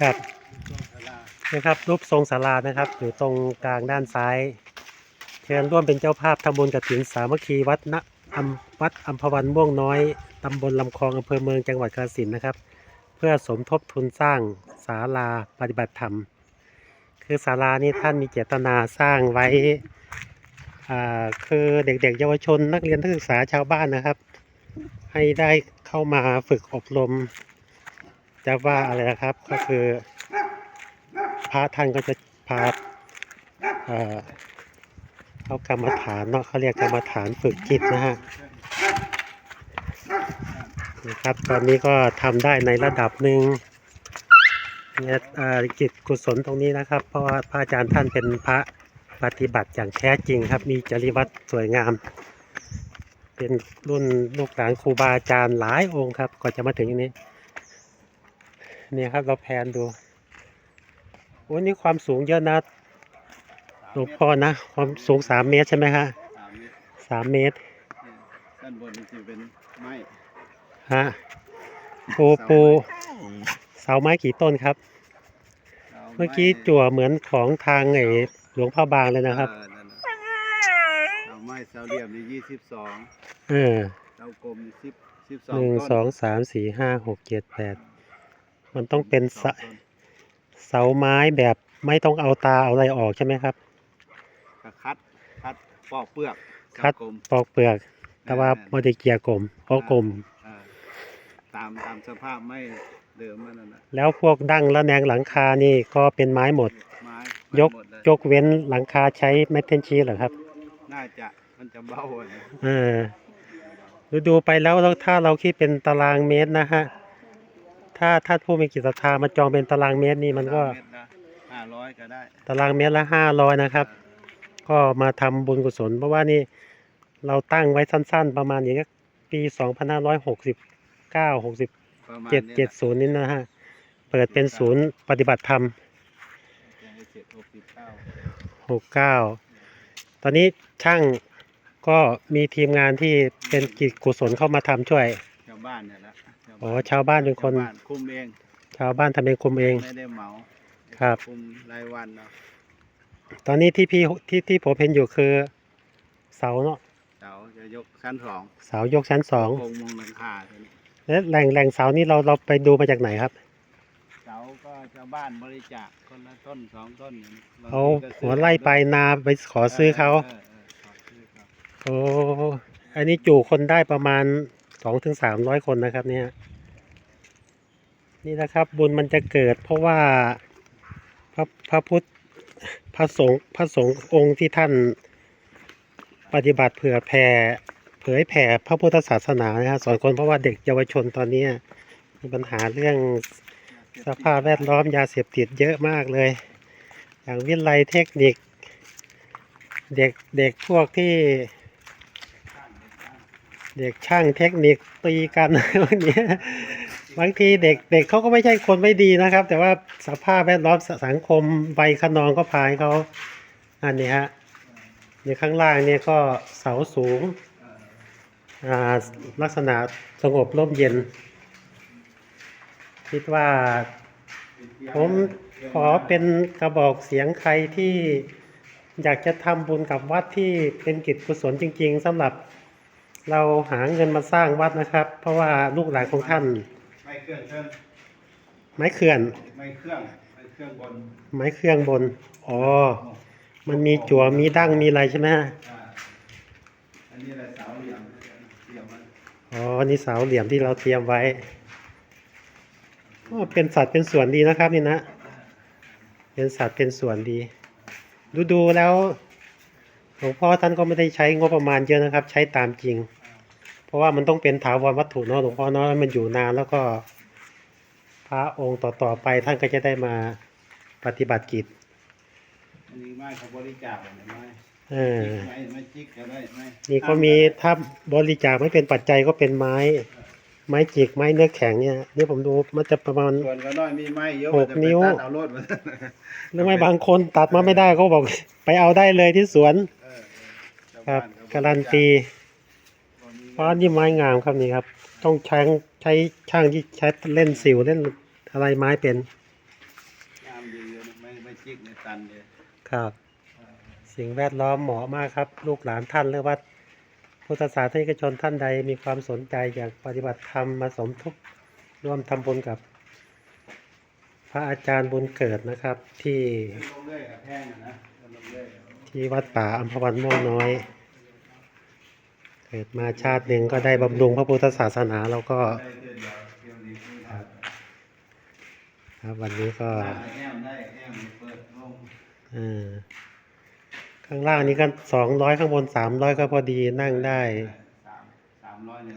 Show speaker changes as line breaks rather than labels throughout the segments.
ครับนะครับรูปทรงศาลานะครับ อยู่ตรงกลางด้านซ้ายเชิญร่วมเป็นเจ้าภาพทำบุญกฐินสามัคคีวัดนะอำวัดอัมพวันม่วงน้อยตำบลลำคลองอำเภอเมืองจังหวัดกาฬสินธุ์นะครับ เพื่อสมทบทุนสร้างศาลาปฏิบัติธรรม คือศาลานี้ท่านมีเจตนาสร้างไว้คือเด็กๆ เยาวชนนักเรียนนักศึกษาชาวบ้านนะครับ ให้ได้เข้ามาฝึกอบรม จะว่าอะไรนะครับ ก็คือพระท่านก็จะพาเอ่อเอากรรมฐานเนาะเขาเรียกกรรมฐานฝึกจิตนะฮะนะครับตอนนี้ก็ทำได้ในระดับหนึ่งเนี่ยเอ่อจิตกุศลตรงนี้นะครับ เพราะว่าพระอาจารย์ท่านเป็นพระปฏิบัติอย่างแท้จริงครับ มีจริวัตรสวยงาม เป็นรุ่นลูกหลานครูบาอาจารย์หลายองค์ครับก่อนจะมาถึงอัน นี้เนี่ยครับเราแพนดูโอ้นี่ความสูงเยอะนะหลวงพ่อนะ ความสูงสามเมตรใช่ไหมฮะ
สามเมตร
สามเมตร
ด้านบนนี่จะเป็นไม้
ฮะปูปูเสาไม้กี่ต้นครับ
สาไเมื่
อกี้จั่วเหมือนของทางไอ้หลวงพ่อบางเลยนะครับ
เออนั่นน่ะเสาไม้เสาเหลี่ยมนี่ยี่สิบสอง
เออ
เสากลมนี่สิบสิบสอง
หนึ่ง
ต้น
สองสามสี่ห้าหกเจ็ดแปด มันต้องเป็น
ส
เสา
องต้น
เสาไม้แบบไม่ต้องเอาตาเอาอะไรออกใช่ไหมครับ
ก็คัดคัดปอกเปลือก
คัด
เสากลม
ปอกเปลือก แต่ว่าไม่ได้เกียร์กลมเพราะกลม
เออตามตามสภาพไม่เดิมมันนั่นน่ะ
แล้วพวกดั้งและแนงหลังคานี่ก็เป็นไม้หมด
ไม้
ยก
หมดเลย
ยกเว้นหลังคาใช้เมทัลชีสเหรอครับ
น่าจะมันจะเบาอะนะ
เออดูดูไปแล้วแล้วถ้าเราคิดเป็นตารางเมตรนะฮะ ถ้าถ้าผู้มีกิจศรัทธามาจองเป็นตารางเมตรนี่มันก็
สาเมตรละห้าร้อยก็ได้
ตารางเมตรละห้าร้อยนะครับ ก็มาทำบุญกุศล เพราะว่านี่เราตั้งไว้สั้น ๆ ประมาณอย่างเงี้ยปีสองพันห้าร้อยหกสิบเก้าหกสิบ
ประมาณ
เจ็ด
นี้
เจ็ด
แหละ
ศูนย์นี่นะฮะ เปิดเป็นศูนย์ปฏิบัติธรรม
เจ็ดหกสิบเก้า
หกเก้าตอนนี้ช่างก็มีทีมงานที่เป็นกิจกุศลเข้ามาทำช่วย
ชาวบ้านเนี่ยละชาว
อ๋อ
บ้าน
ชาวบ้านเป็นคน
ชาวบ้านคุมเอง
ชาวบ้านทำเองคุมเอง
ไม่ได้เหมา
ครับ
คุมรายวันเนาะ
ตอนนี้ที่พี่ที่ที่ผมเห็นอยู่คือ เสาเนาะ
เสาจะยกชั้นสอง
เสายกชั้นสอง
โครงมุงหลังคาตัวนี้
และแหล่งแหล่งเสานี่เราเราไปดูมาจากไหนครับ
เสาก็ชาวบ้านบริจาคคนละต้นสองต้นอย่างนี้บง
เอา
ทีก็ซื้
หัวไล่ไปนาไปขอซื้อเขา
ออออขอซื้อเขา
โอ้อันนี้จูคนได้ประมาณส องถึงสามร้อยคนนะครับเนี่ยนี่นะครับบุญมันจะเกิดเพราะว่าพระพระพุทธพระสงฆ์พระสงฆ์องค์ที่ท่านปฏิบัติเผื่อแผ่เผยแผ่พระพุทธศาสนานะครับสอนคนเพราะว่าเด็กเยาวชนตอนนี้มีปัญหาเรื่องสภาพแวดล้อมยาเสพติดเยอะมากเลย อย่างวิไลเทคนิค เด็กเด็กพวกที่ เด็กช่างเทคนิคตีกันวกเนี้บางทีเด็กเด็กเขาก็ไม่ใช่คนไม่ดีนะครับ แต่ว่าสภาพแวดล้อมสังคมใบขนองก็พาให้เขาอันนี้ฮะในข้างล่างเนี่ยก็เสาสูงอ่าลักษณะสงบร่มเย็น คิดว่าผมขอเป็นกระบอกเสียงใครที่อยากจะทำบุญกับวัดที่เป็นกิจกุศลจริง ๆสำหรับ เราหาเงินมาสร้างวัดนะครับ เพราะว่าลูกหลานของท่าน
ไม่เครื่องเครื่อง
ไม้เขื่อน
ไม่เครื่องไม่เครื่องบน
ไม้เครื่องบน อ๋อ มันมีจั่วมีดั้งมีอะไรใช่ไหมฮะ
อ่าอันนี้แหละเสาเหลี่ยมเหลี่ยมมัน
อ๋อนี่เสาเหลี่ยมที่เราเตรียมไว้ก็เป็นสัตว์เป็นส่วนดีนะครับนี่นะ เป็นสัตว์เป็นส่วนดี ดูดูๆแล้ว หลวงพ่อท่านก็ไม่ได้ใช้งบประมาณเยอะนะครับ ใช้ตามจริง เพราะว่ามันต้องเป็นถาวรวัตถุเนาะหลวงพ่อเนาะให้มันอยู่นานแล้วก็พระองค์ต่อๆไปท่านก็จะได้มาปฏิบัติกิจ
อันนี้ไม้เขาบริจาคเนี่ยไม้
เออ
ไม้ไม้จิกก็ได้ไม้
นี่ก็มีถ้าบริจาคไม่เป็นปัจจัยก็เป็นไม้ ไม้จิกไม้เนื้อแข็งเนี่ยนี่ผมดูมันจะประมาณ
ส่วนก็น้อยมีไม้เยอะ
หก
จะไป
นิ้ว
ตัดเอารถมา
หรือไม่บางคนตัดมาไม่ได้เขาบอก ไปเอาได้เลยที่สวน
เออเออ
ครับ
ชว
การันตี
บ่มี
เพราะนี่ไม้งามครับนี่ครับ ต้องใช้ใช้ช่างที่ใช้เล่นสิวเล่นอะไรไม้เป็น
จิกในตันเลย
ครับ สิ่งแวดล้อมเหมาะมากครับ ลูกหลานท่านหรือว่าพุทธศาสนิกชนท่านใดมีความสนใจอยากปฏิบัติธรรมมาสมทบร่วมทำบุญกับ พระอาจารย์บุญเกิดนะครับ ที่
ขึ้นลงเรื่อยกับแท่งอะนะขึ้นลงเรื่อย
ที่วัดป่าอัมพวันม่วงน้อยเกิดมาชาติหนึ่งก็ได้บำรุงพระพุทธศาสนาแล้วก็
ครับ
วันนี้ก็
อ
ข้างล่างนี้ก็สองร้อยข้างบนสามร้อยก็พอดีนั่งได้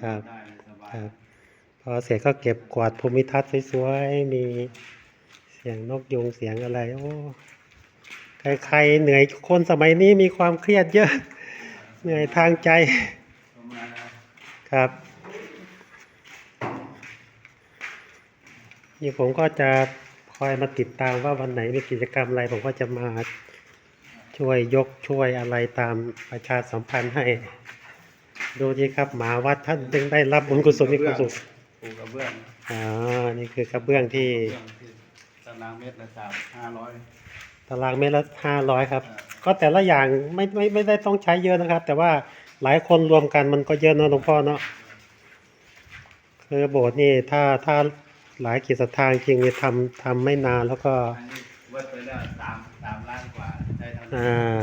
ครับครับพอเสร็จก็เก็บกวาดภูมิทัศน์สวยๆ มีเสียงนกยุงเสียงอะไรโอ้ใครๆเหนื่อยคนสมัยนี้มีความเครียดเยอะ เหนื่อยทางใจ ครับ นี่ผมก็จะคอยมาติดตามว่าวันไหนมีกิจกรรมอะไร ผมก็จะมาช่วยยกช่วยอะไรตามประชาสัมพันธ์ให้ ดูดีครับหมาวัดท่านจึงได้รับบุญกุศลมีกุศล
ปูกระเบื้อง
อ๋อนี่คือกระเบื้องที่
กระเบื้องที่ตารางเมตรละสามห้าร้อย
ตารางเมตรละห้าร้อยครับ ก็แต่ละอย่างไม่ไม่ไม่ได้ต้องใช้เยอะนะครับ แต่ว่า หลายคนรวมกันมันก็เยอะเนอะหลวงพ่อเนาะคือโบสถ์นี่ถ้าถ้าหลายกิจทางจริงนี่ทำทำไม่นานแล้วก็
อันนี้เวิร์ดไปแล้วสามสามล้านกว่าได้เท่านั้น
อ่า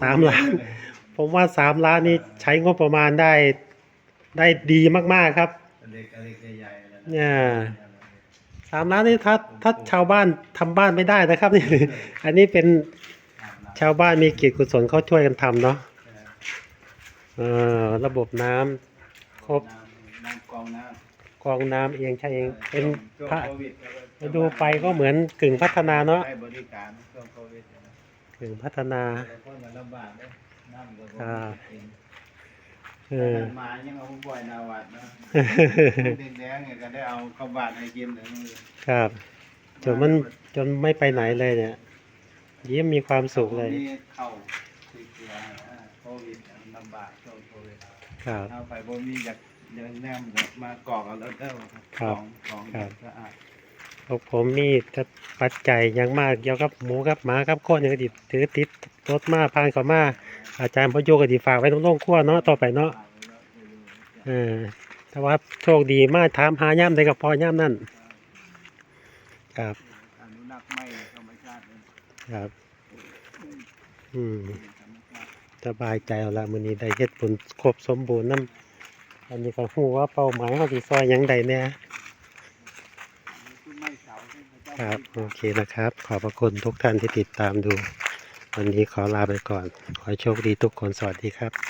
สามล้าน ผมว่าสามล้านนี่ใช้งบประมาณได้ได้ดีมากๆครับ
เล็กเล็กใหญ่ๆนะ
เนี่ยสามล้านนี่ถ้าถ้าชาวบ้านทำบ้านไม่ได้นะครับนี่อันนี้เป็น
สามล้าน
ชาวบ้านมีกิจกุศลเขาช่วยกันทำเนาะเออระบบน้ำครบ
น้ำน้ำกรองน้ำ
กรองน้ำเองใช่เอง เป็น
ช่วง
พระ
โควิด
ไปดูไปก็เหมือนกึ่งพัฒนาเนาะ
ให้บริการช่วงโควิดเนี่ยนะ
กึ่งพัฒนา
แต่คนมันลำบากเลยน้ำก็บ่
ครับ
มีกิน
เออ
ขนาดหมายังเอาบ่อยนาวัดนะแดงๆเนี่ยก็ได้เอาข้าวบาดให้กินเลยนี่
ครับ จนมันจนไม่ไปไหนเลยเนี่ย ยิ้มมีความสุขเลย
นี่เข้าติดเชื้ออ่าโควิดเนี่ยมัน ลำบากช่วงโควิด
ครับ
เอาไปบ่มีอยากเดินแนมมากรอกเอาแล้วเด้อ
ครับ
ของของ
ครับ
สะอาด
พวกผมมีแต่ปัจจัยอย่างมากเกี่ยวกับหมูกับหมากับคนอย่างก็ดิถือติดรถมาพานเขามา อาจารย์พโยก็ดีฝากไว้ตรงโล่งขั้วเนาะต่อไปเนาะเออแต่ว่าโชคดีมากถามหาย่ำได้กับพอย่ำนั่นครับ
อนุรักษ์ไม่ธรรมชาติเลย
ครับ อืม
ธรรมชาติ
สบายใจเอาละมื้อนี้ได้เฮ็ดบุญครบสมบูรณ์นํอันนี้ก็ฮู้ว่าเป้าหมายเฮาสิซอยหยังใดแหน่
คือไม่เสาที่พระเจ้า
ครับ โอเคนะครับ ขอบพระคุณทุกท่านที่ติดตามดู วันนี้ขอลาไปก่อน ขอโชคดีทุกคนสวัสดีครับ